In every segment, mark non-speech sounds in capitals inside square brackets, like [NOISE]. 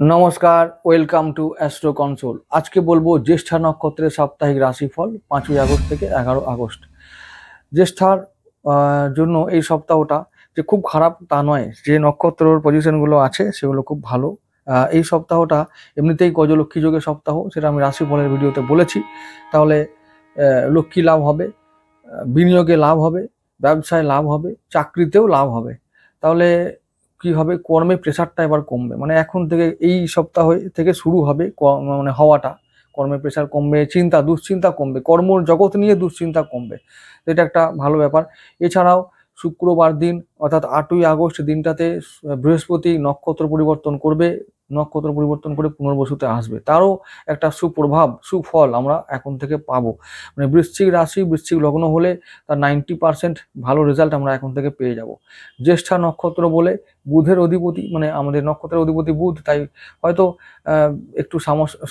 নমস্কার, welcome to astro console. আজকে বলব জ্যেষ্ঠা নক্ষত্রের সাপ্তাহিক রাশিফল, পাঁচই আগস্ট থেকে এগারো আগস্ট। জ্যেষ্ঠার জন্য এই সপ্তাহটা যে খুব খারাপ তা নয়, যে নক্ষত্রর পজিশনগুলো আছে সেগুলো খুব ভালো। এই সপ্তাহটা এমনিতেই গজলক্ষ্মী যোগের সপ্তাহ, সেটা আমি রাশিফলের ভিডিওতে বলেছি। তাহলে লক্ষ্মী লাভ হবে বিনিয়োগে লাভ হবে, ব্যবসায় লাভ হবে, চাকরিতেও লাভ হবে। তাহলে কি হবে কর্মে প্রেশারটা এবার কমবে? মানে এখন থেকে এই সপ্তাহ থেকে শুরু হবে মানে হওয়াটা। কর্মে প্রেশার কমবে, চিন্তা, দুশ্চিন্তা কমবে কর্ম জগৎ নিয়ে দুশ্চিন্তা কমবে। এটা একটা ভালো ব্যাপার। এছাড়াও শুক্রবার দিন, অর্থাৎ আটই আগস্ট দিনটাতে বৃহস্পতি নক্ষত্র পরিবর্তন করবে। নক্ষত্র পরিবর্তন করে পুনর্বসুতে আসবে। তারও একটা সুপ্রভাব, সুফল আমরা এখন থেকে পাবো। মানে বৃশ্চিক রাশি, বৃশ্চিক লগ্ন হলে তার নাইনটি পার্সেন্ট ভালো রেজাল্ট আমরা এখন থেকে পেয়ে যাব। জ্যেষ্ঠা নক্ষত্র বলে বুধের অধিপতি মানে আমাদের নক্ষত্রের অধিপতি বুধ, তাই হয়তো একটু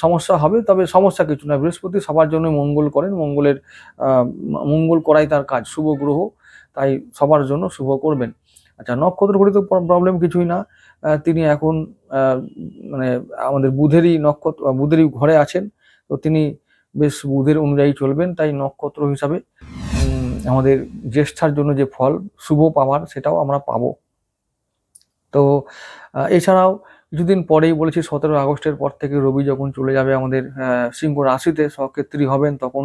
সমস্যা হবে, তবে সমস্যা কিছু না বৃহস্পতি সবার জন্য মঙ্গল করেন, মঙ্গলের মঙ্গল করাই তার কাজ, শুভ গ্রহ তাই সবার জন্য শুভ করবেন। আচ্ছা নক্ষত্র ঘটিত প্রবলেম কিছুই না। তিনি এখন মানে আমাদের বুধেরই নক্ষত্র বুধেরই ঘরে আছেন, তো তিনি বেশ বুধের অনুযায়ী চলবেন, তাই নক্ষত্র হিসাবে আমাদের জ্যেষ্ঠার জন্য যে ফল, শুভ পাওয়ার, সেটাও আমরা পাবো। তো এছাড়াও কিছুদিন পরেই বলেছি, সতেরো আগস্টের পর থেকে রবি যখন চলে যাবে আমাদের সিংহ রাশিতে সক্ষেত্রী হবেন, তখন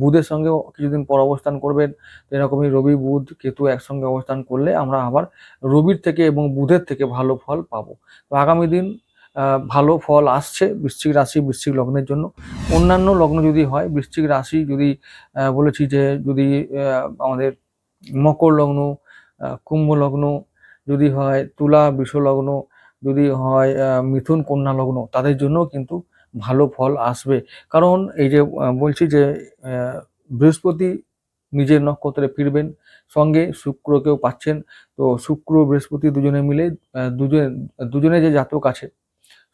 বুধের সঙ্গেও কিছুদিন পর অবস্থান করবেন। এরকমই রবি, বুধ, কেতু একসঙ্গে অবস্থান করলে আমরা আবার রবির থেকে এবং বুধের থেকে ভালো ফল পাবো। তো আগামী দিন ভালো ফল আসছে বৃশ্চিক রাশি, বৃশ্চিক লগ্নের জন্য। অন্যান্য লগ্ন যদি হয়, বৃশ্চিক রাশি যদি বলেছি যে যদি আমাদের মকর লগ্ন কুম্ভ লগ্ন যদি হয়, তুলা, বৃষ লগ্ন যদি হয় মিথুন কন্যা লগ্ন তাদের জন্য কিন্তু ভালো ফল আসবে। কারণ এই যে বলছি যে বৃহস্পতি নিজের নক্ষত্রে ফিরবেন, সঙ্গে শুক্রকেও পাচ্ছেন। তো শুক্র, বৃহস্পতি দুজনে মিলে দুজনে দুজনে যে জাতক আছে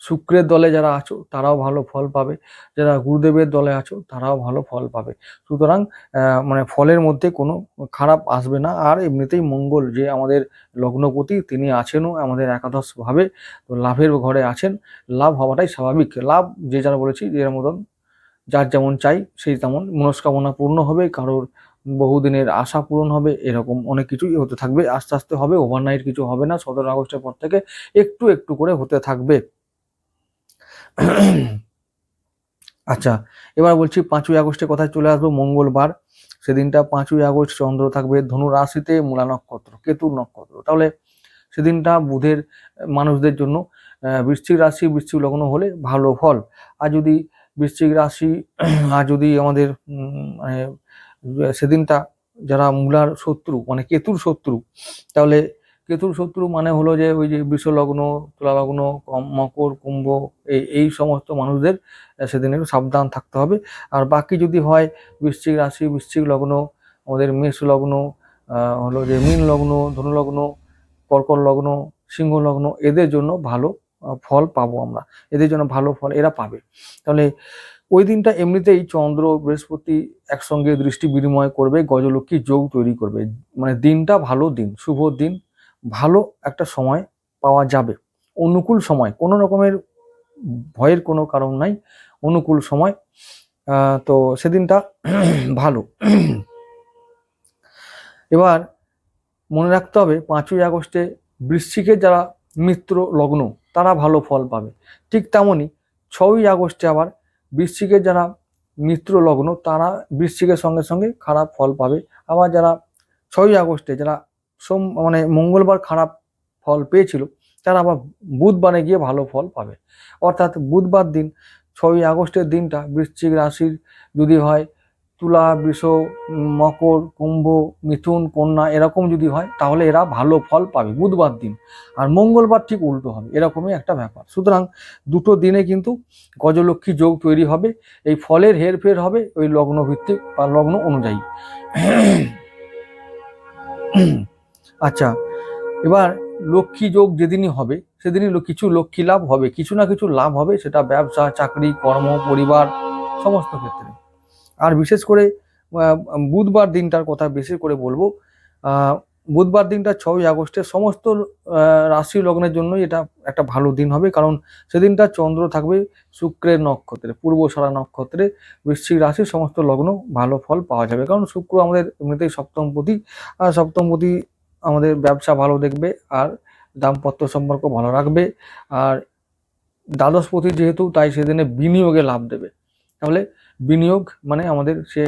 শুক্রের দলে যারা আছো, তারাও ভালো ফল পাবে। যারা গুরুদেবের দলে আছো, তারাও ভালো ফল পাবে। সুতরাং মানে ফলের মধ্যে কোনো খারাপ আসবে না। আর এমনিতেই মঙ্গল, যে আমাদের লগ্নপতি, তিনি আছেনও আমাদের একাদশভাবে, তো লাভের ঘরে আছেন। লাভ হওয়াটাই স্বাভাবিক। লাভ যে যারা বলেছি, যে মতন, যার যেমন চাই, সেই তেমন। মনস্কামনা পূর্ণ হবে, কারোর বহুদিনের আশা পূরণ হবে, এরকম অনেক কিছুই হতে থাকবে। আস্তে আস্তে হবে ওভারনাইট কিছু হবে না। সতেরো আগস্টের পর থেকে একটু একটু করে হতে থাকবে। আচ্ছা এবার বলছি পাঁচই আগস্টে কথায় চলে আসব, মঙ্গলবার। সেদিনটা পাঁচই আগস্ট চন্দ্র থাকবে ধনু রাশিতে, মূলা নক্ষত্র, কেতুর নক্ষত্র। তাহলে সেদিনটা বুধের, মানুষদের জন্য বৃশ্চিক রাশি, বৃশ্চিক লগ্ন হলে ভালো ফল। আর যদি বৃশ্চিক রাশি, [CLEARS THROAT] আর যদি আমাদের মানে সেদিনটা যারা মূলার শত্রু মানে কেতুর শত্রু, তাহলে কেতুর শত্রু মানে হলো যে ওই যে বৃষ লগ্ন তুলা লগ্ন কম- মকর, কুম্ভ এই এই সমস্ত মানুষদের সেদিন একটু সাবধান থাকতে হবে। আর বাকি যদি হয় বৃশ্চিক রাশি, বৃশ্চিক লগ্ন, আমাদের মেষ লগ্ন হলো যে মীন লগ্ন ধনু লগ্ন কর্কট লগ্ন, সিংহ লগ্ন, এদের জন্য ভালো ফল পাবো আমরা। এদের জন্য ভালো ফল এরা পাবে। তাহলে ওই দিনটা এমনিতেই চন্দ্র, বৃহস্পতি একসঙ্গে দৃষ্টি বিনিময় করবে, গজলক্ষ্মী যোগ তৈরি করবে। মানে দিনটা ভালো দিন, শুভ দিন। ভালো একটা সময় পাওয়া যাবে। অনুকূল সময়, কোনো রকমের ভয়ের কোনো কারণ নাই, অনুকূল সময়। তো সেদিনটা [CLEARS THROAT] ভালো। [CLEARS THROAT] এবার মনে রাখতে হবে, পাঁচই আগস্টে বৃশ্চিকের যারা মিত্র লগ্ন, তারা ভালো ফল পাবে। ঠিক তেমনই ছয়ই আগস্টে আবার বৃশ্চিকের যারা মিত্র লগ্ন, তারা বৃশ্চিকের সঙ্গে সঙ্গে খারাপ ফল পাবে। আবার যারা ছয়ই আগস্টে যারা সোম মানে মঙ্গলবার খারাপ ফল পেয়েছিল, তারা আবার বুধবারে গিয়ে ভালো ফল পাবে। অর্থাৎ বুধবার দিন, ছয়ই আগস্টের দিনটা বৃশ্চিক রাশির যদি হয়, তুলা, বৃষ, মকর, কুম্ভ, মিথুন, কন্যা এরকম যদি হয়, তাহলে এরা ভালো ফল পাবে বুধবার দিন। আর মঙ্গলবার ঠিক উল্টো হবে, এরকমই একটা ব্যাপার। সুতরাং দুটো দিনে কিন্তু গজলক্ষ্মী যোগ তৈরি হবে, এই ফলের হেরফের হবে ওই লগ্ন ভিত্তিক বা লগ্ন অনুযায়ী। আচ্ছা এবার লক্ষ্মী যোগ যেদিনই হবে, সেদিনই কিছু লক্ষ্মী লাভ হবে, কিছু না কিছু লাভ হবে, সেটা ব্যবসা, চাকরি, কর্ম, পরিবার, সমস্ত ক্ষেত্রে। আর বিশেষ করে বুধবার দিনটার কথা বেশি করে বলব বুধবার দিনটা ছয়ই আগস্টের সমস্ত রাশি লগ্নের জন্যই এটা একটা ভালো দিন হবে, কারণ সেদিনটা চন্দ্র থাকবে শুক্রের নক্ষত্রে পূর্ব সারা নক্ষত্রে, বৃশ্চিক রাশির সমস্ত লগ্ন ভালো ফল পাওয়া যাবে। কারণ শুক্র আমাদের এমনিতেই সপ্তমপতি আর সপ্তমপতি আমাদের ব্যবসা ভালো দেখবে আর দামপত্র সম্পর্ক ভালো রাখবে। আর দ্বাদশপতি যেহেতু, তাই সেদিনে বিনিয়োগে লাভ দেবে। তাহলে বিনিয়োগ মানে আমাদের সে,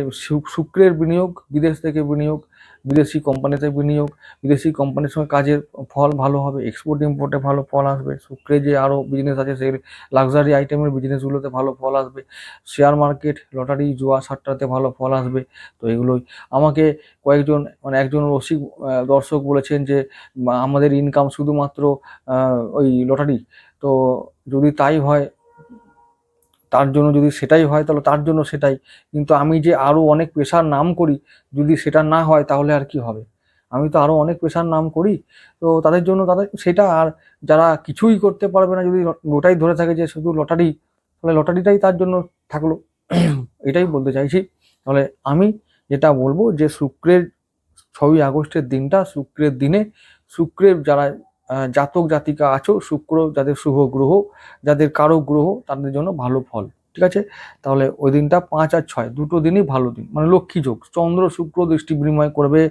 শুক্রের বিনিয়োগ, বিদেশ থেকে বিনিয়োগ বিদেশি কোম্পানিতে বিনিয়োগ, বিদেশি কোম্পানির সঙ্গে কাজের ফল ভালো হবে এক্সপোর্ট ইম্পোর্টে ভালো ফল আসবে, শুক্রে যে আরও বিজনেস আছে সেই লাক্সারি আইটেমের বিজনেসগুলোতে ভালো ফল আসবে শেয়ার মার্কেট লটারি জুয়া সাট্টাতে ভালো ফল আসবে, তো এগুলোই। আমাকে কয়েকজন মানে একজন রসিক দর্শক বলেছেন যে আমাদের ইনকাম শুধুমাত্র ওই লটারি তো যদি তাই হয় তার জন্য যদি সেটাই হয় তাহলে তার জন্য সেটাই। কিন্তু আমি যে আরও অনেক পেশার নাম করি, যদি সেটা না হয় তাহলে আর কি হবে? আমি তো আরও অনেক পেশার নাম করি, তো তাদের জন্য তাদের সেটা আর যারা কিছুই করতে পারবে না, যদি ওটাই ধরে থাকে যে শুধু লটারি, তাহলে লটারিটাই তার জন্য থাকল। এটাই বলতে চাইছি। তাহলে আমি যেটা বলব যে শুক্রের ছয়ই আগস্টের দিনটা, শুক্রের দিনে, শুক্রের যারা জাতক, জাতিকা আছো, শুক্র যাদের শুভ গ্রহ, যাদের কারও গ্রহ, তাদের জন্য ভালো ফল, ঠিক আছে? তাহলে ওই দিনটা পাঁচ আর ছয়, দুটো দিনই ভালো দিন। মানে লক্ষ্মী যোগ, চন্দ্র, শুক্র দৃষ্টি বিনিময় করবে,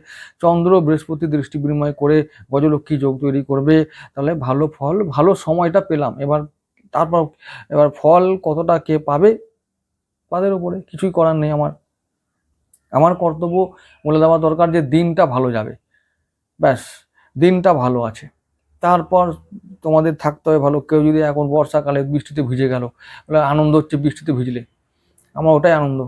চন্দ্র, বৃহস্পতি দৃষ্টি বিনিময় করে গজলক্ষ্মী যোগ তৈরি করবে, তাহলে ভালো ফল, ভালো সময়টা পেলাম। এবার তারপর, এবার ফল কতটা কে পাবে? তাদের উপরে, কিছুই করার নেই আমার। আমার কর্তব্য বলে দেওয়া দরকার যে দিনটা ভালো যাবে। ব্যাস, দিনটা ভালো আছে। তারপর তোমাদের থাকতে হবে ভালো। কেউ যদি এখন বর্ষাকালে বৃষ্টিতে ভিজে গেল আনন্দ হচ্ছে বৃষ্টিতে ভিজলে। আমার ওটাই আনন্দ।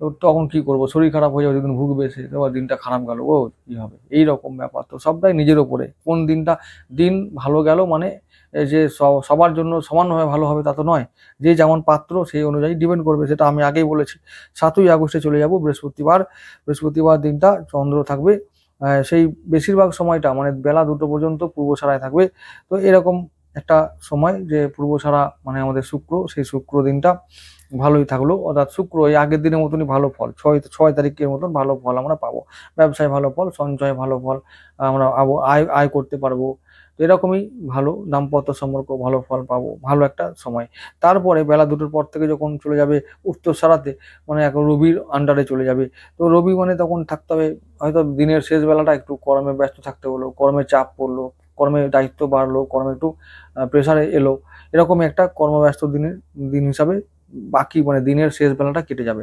তো তখন কী করব? শরীর খারাপ হয়ে যাবে, যেদিন ভুগবে সে এবার দিনটা খারাপ গেল। ও, কী হবে? এই রকম ব্যাপার তো সবটাই নিজের ওপরে। কোন দিনটা দিন ভালো গেল মানে যে সবার জন্য সমানভাবে ভালো হবে তা তো নয়। যে যেমন পাত্র, সেই অনুযায়ী ডিপেন্ড করবে, সেটা আমি আগেই বলেছি। সাতই আগস্টে চলে যাব, বৃহস্পতিবার। বৃহস্পতিবার দিনটা চন্দ্র থাকবে। সেই বেশিরভাগ সময়টা মানে বেলা দুটো পর্যন্ত পূর্ব সারায় থাকবে। তো এরকম একটা সময় যে পূর্ব সারা মানে আমাদের শুক্র, সেই শুক্র দিনটা ভালোই থাকল। অর্থাৎ শুক্র এই আগের দিনের মতনই ভালো ফল, ছয় ছয় তারিখের মতন ভালো ফল আমরা পাবো। ব্যবসায় ভালো ফল, সঞ্চয় ভালো ফল আমরা আয় আয় করতে পারব। তো এরকমই ভালো দাম্পত্য সম্পর্ক, ভালো ফল পাবো, ভালো একটা সময়। তারপরে বেলা দুটোর পর থেকে যখন চলে যাবে উত্তর সারাতে মানে এখন রবির আন্ডারে চলে যাবে। তো রবি মানে তখন থাকতে হবে, হয়তো দিনের শেষ বেলাটা একটু কর্মে ব্যস্ত থাকতে হলো, কর্মে চাপ পড়ল, কর্মে দায়িত্ব বাড়লো, কর্মে একটু প্রেশারে এলো। এরকমই একটা কর্মব্যস্ত দিনের, দিন হিসাবে বাকি মানে দিনের শেষ বেলাটা কেটে যাবে।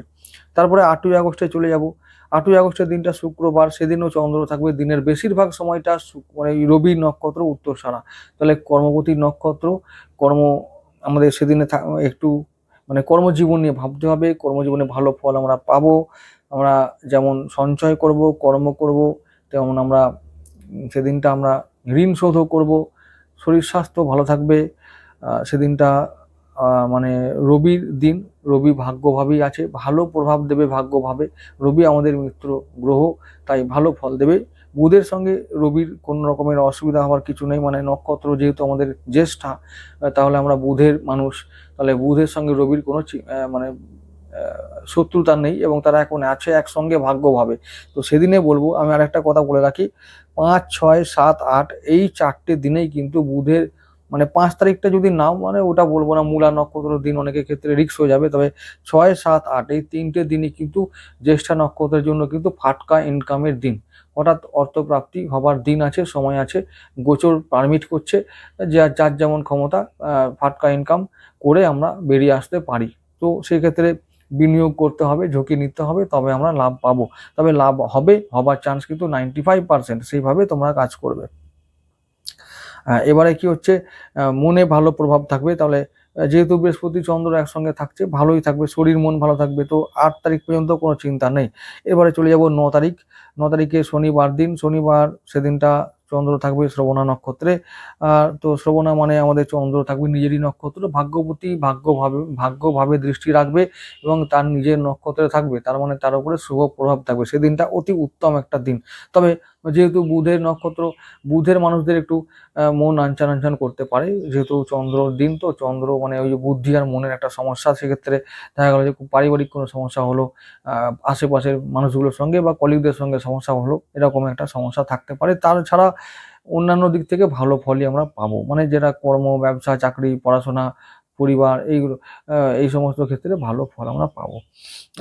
তারপরে আটই আগস্টে চলে যাব। আটই আগস্টের দিনটা শুক্রবার, সেদিনও চন্দ্র থাকবে। দিনের বেশিরভাগ সময়টা মানে রবি নক্ষত্র, উত্তর সারা। তাহলে কর্মবতী নক্ষত্র, কর্ম আমাদের সেদিনে একটু মানে কর্মজীবন নিয়ে ভাবতে হবে। কর্মজীবনে ভালো ফল আমরা পাবো। আমরা যেমন সঞ্চয় করব, কর্ম করব, তেমন আমরা সেদিনটা আমরা ঋণ শোধও করব। শরীর স্বাস্থ্য ভালো থাকবে। সেদিনটা মানে রবির দিন, রবি ভাগ্যভাবেই আছে, ভালো প্রভাব দেবে ভাগ্যভাবে। রবি আমাদের মিত্র গ্রহ, তাই ভালো ফল দেবে। বুধের সঙ্গে রবির কোনো রকমের অসুবিধা হওয়ার কিছু নেই মানে নক্ষত্র যেহেতু আমাদের জ্যেষ্ঠা তাহলে আমরা বুধের মানুষ। তাহলে বুধের সঙ্গে রবির কোনো মানে শত্রুতা নেই এবং তারা এখন আছে একসঙ্গে ভাগ্যভাবে। তো সেদিনে বলব, আমি আর একটা কথা বলে রাখি, পাঁচ, ছয়, সাত, আট, এই চারটে দিনেই কিন্তু বুধের মানে পাঁচ তারিখটা যদি নাও মানে ওটা বলব না, মূলা নক্ষত্র দিন অনেকের ক্ষেত্রে রিক্স হয়ে যাবে, তবে ছয়, সাত, আট, এই তিনটে দিনই কিন্তু জ্যেষ্ঠা নক্ষত্রের জন্য কিন্তু ফাটকা ইনকামের দিন। হঠাৎ অর্থপ্রাপ্তি হবার দিন আছে, সময় আছে, গোচর পারমিট করছে যার যার যেমন ক্ষমতা ফাটকা ইনকাম করে আমরা বেরিয়ে আসতে পারি। তো সেই ক্ষেত্রে বিনিয়োগ করতে হবে, ঝুঁকি নিতে হবে, তবে আমরা লাভ পাবো। তবে লাভ হবে, হবার চান্স কিন্তু নাইনটি ফাইভ পার্সেন্ট সেইভাবে তোমরা কাজ করবে। এবারে কি হচ্ছে মনে ভালো প্রভাব থাকবে। তাহলে যেহেতু বৃহস্পতি চন্দ্র একসঙ্গে থাকছে, ভালোই থাকবে, শরীর, মন ভালো থাকবে, তো আট তারিখ পর্যন্ত কোনো চিন্তা নেই। এবারে চলে যাব ন তারিখ। ন তারিখে শনিবার দিন, শনিবার সেদিনটা চন্দ্র থাকবে শ্রবণা নক্ষত্রে। আর তো শ্রবণা মানে আমাদের চন্দ্র থাকবে নিজেরই নক্ষত্র, ভাগ্যবতী ভাগ্যভাবে ভাগ্যভাবে দৃষ্টি রাখবে এবং তার নিজের নক্ষত্রে থাকবে। তার মানে তার উপরে শুভ প্রভাব থাকবে। সেদিনটা অতি উত্তম একটা দিন। তবে যেহেতু বুধের নক্ষত্র, বুধের মানুষদের একটু মন আনচান আনচান করতে পারে। যেহেতু চন্দ্রর দিন, তো চন্দ্র মানে ওই যে বুদ্ধি আর মনের একটা সমস্যা, সেক্ষেত্রে দেখা গেলো যে খুব পারিবারিক কোনো সমস্যা হলো আশেপাশের মানুষগুলোর সঙ্গে বা কলিগদের সঙ্গে সমস্যা হলো, এরকম একটা সমস্যা থাকতে পারে। তাছাড়া অন্যান্য দিক থেকে ভালো ফলই আমরা পাবো। মানে যেটা কর্ম, ব্যবসা, চাকরি, পড়াশোনা, পরিবার, এইগুলো এই সমস্ত ক্ষেত্রে ভালো ফল আমরা পাবো।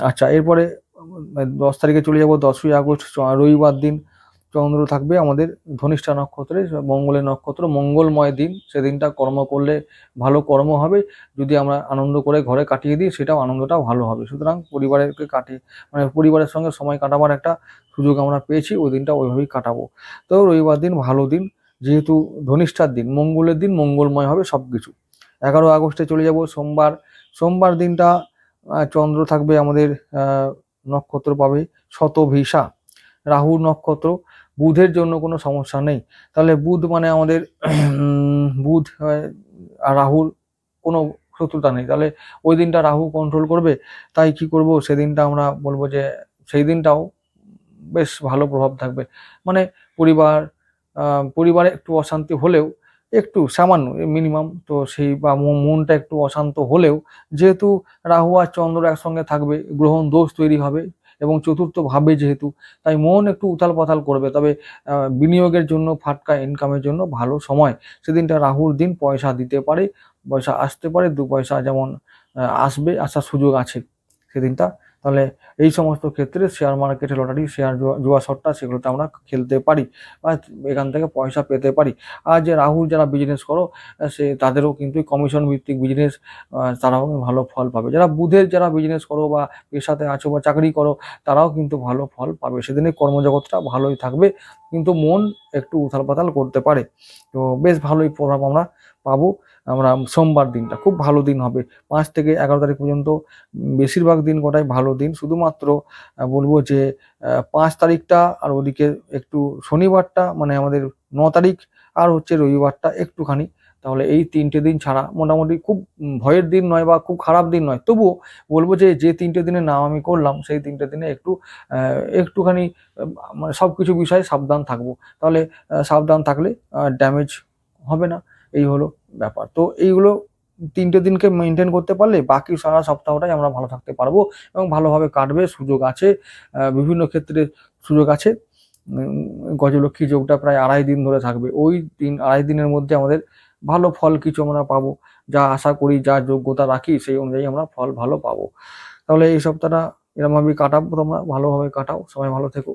আচ্ছা এরপরে, দশ তারিখে চলে যাব দশই আগস্ট রবিবার দিন। চন্দ্র থাকবে আমাদের ধনিষ্ঠা নক্ষত্রে, মঙ্গলের নক্ষত্র, মঙ্গলময় দিন। সেদিনটা কর্ম করলে ভালো কর্ম হবে। যদি আমরা আনন্দ করে ঘরে কাটিয়ে দিই, সেটাও আনন্দটাও ভালো হবে। সুতরাং পরিবারকে কাটিয়ে মানে পরিবারের সঙ্গে সময় কাটাবার একটা সুযোগ আমরা পেয়েছি, ওই দিনটা ওইভাবেই কাটাবো। তো রবিবার দিন ভালো দিন, যেহেতু ধনিষ্ঠার দিন, মঙ্গলের দিন, মঙ্গলময় হবে সব কিছু এগারো আগস্টে চলে যাব, সোমবার। সোমবার দিনটা চন্দ্র থাকবে আমাদের নক্ষত্র পাবে শতভিসা রাহু নক্ষত্র বুধের জন্য কোনো সমস্যা নেই। তাহলে বুধ মানে আমাদের বুধ আর রাহুর কোনো শত্রুতা নেই। তাহলে ওই দিনটা রাহু কন্ট্রোল করবে, তাই কি করব? সেদিনটা আমরা বলব যে সেই দিনটাও বেশ ভালো প্রভাব থাকবে। মানে পরিবার পরিবারে একটু অশান্তি হলেও একটু সামান্য মিনিমাম তো সেই বা মন- মনটা একটু অশান্ত হলেও যেহেতু রাহু আর চন্দ্র একসঙ্গে থাকবে গ্রহণ দোষ তৈরি হবে এবং চতুর্থ ভাবে যেহেতু, তাই মন একটু উথাল পাথাল করবে। তবে বিনিয়োগের জন্য, ফাটকা ইনকামের জন্য ভালো সময়। সেদিনটা রাহুর দিন পয়সা দিতে পারে, পয়সা আসতে পারে, দু পয়সা যেমন আসবে, আসার সুযোগ আছে সেদিনটা। তাহলে এই সমস্ত ক্ষেত্রে শেয়ার মার্কেটে লটারি শেয়ার জুয়া সট্টা সেগুলোতে আমরা খেলতে পারি বা এখান থেকে পয়সা পেতে পারি। আর যে রাহুল যারা বিজনেস করো সে তাদেরও কিন্তু কমিশন ভিত্তিক বিজনেস তারাও ভালো ফল পাবে। যারা বুধের যারা বিজনেস করো বা পেশাতে আছো বা চাকরি করো, তারাও কিন্তু ভালো ফল পাবে। সেদিনে কর্মজগৎটা ভালোই থাকবে, কিন্তু মন একটু উথাল পাতাল করতে পারে। তো বেশ ভালোই প্রভাব আমরা পাবো। আমরা সোমবার দিনটা, খুব ভালো দিন হবে। পাঁচ থেকে এগারো তারিখ পর্যন্ত বেশিরভাগ দিন কটাই ভালো দিন। শুধুমাত্র বলব যে পাঁচ তারিখটা আর ওদিকে একটু শনিবারটা মানে আমাদের ন তারিখ আর হচ্ছে রবিবারটা একটুখানি। তাহলে এই তিনটে দিন ছাড়া মোটামুটি খুব ভয়ের দিন নয় বা খুব খারাপ দিন নয়। তবুও বলব যে যে তিনটে দিনের নাম আমি করলাম, সেই তিনটে দিনে একটু একটুখানি মানে সব কিছু বিষয়ে সাবধান থাকব। তাহলে সাবধান থাকলে ড্যামেজ হবে না। এই হলো ব্যাপার। তো এইগুলো তিনটে দিনকে মেনটেন করতে পারলে বাকি সারা সপ্তাহটাই আমরা ভালো থাকতে পারব এবং ভালোভাবে কাটবে, সুযোগ আছে বিভিন্ন ক্ষেত্রে সুযোগ আছে। গজলক্ষ্মী যোগটা প্রায় আড়াই দিন ধরে থাকবে। ওই দিন, আড়াই দিনের মধ্যে আমাদের ভালো ফল কিছু আমরা পাবো। যা আশা করি, যা যোগ্যতা রাখি, সেই অনুযায়ী আমরা ফল ভালো পাবো। তাহলে এই সপ্তাহটা এরমভাবে কাটাবো, তোমরা ভালোভাবে কাটাও। সবাই ভালো থেকো।